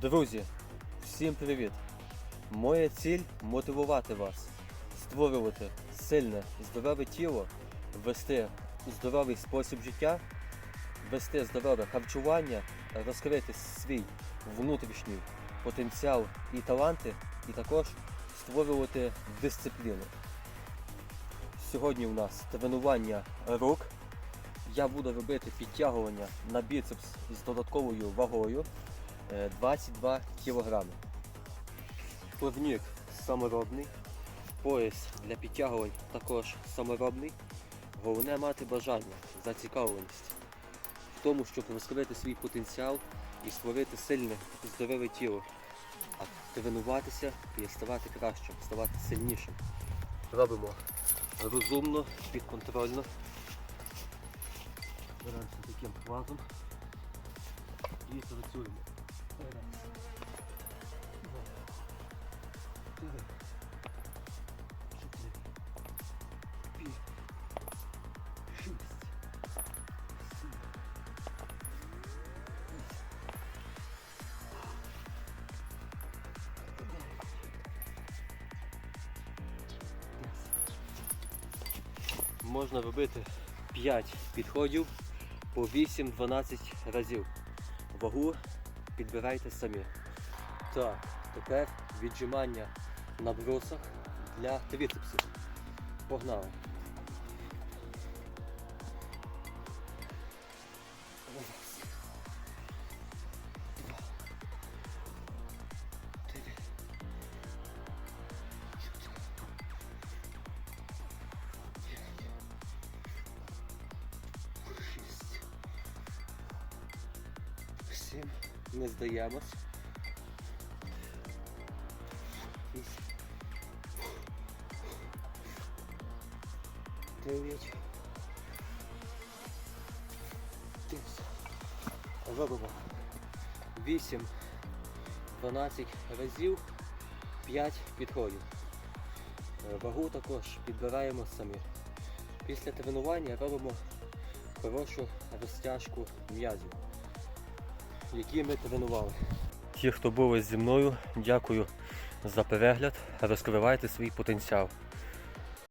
Друзі, всім привіт! Моя ціль мотивувати вас, створювати сильне, здорове тіло, вести здоровий спосіб життя, вести здорове харчування, розкрити свій внутрішній потенціал і таланти, і також створювати дисципліну. Сьогодні у нас тренування рук. Я буду робити підтягування на біцепс з додатковою вагою 22 кг. Плавник саморобний, пояс для підтягувань також саморобний. Головне мати бажання, зацікавленість в тому, щоб розкрити свій потенціал і створити сильне, здорове тіло, а тренуватися і ставати кращим, ставати сильнішим. Робимо розумно, підконтрольно. Беремося таким платом і працюємо. П'ять, шість, сім, Можна робити 5 підходів по 8-12 разів. Вагу підбирайте самі. Так, тепер віджимання на брусах для трицепсів. Погнали. Раз. Не здаємось. Дев'ять. Робимо. Вісім. 12 разів. 5 підходів. Е, Вагу також підбираємо самі. Після тренування робимо хорошу розтяжку м'язів, які ми тренували. Ті, хто був зі мною, дякую за перегляд. Розкривайте свій потенціал.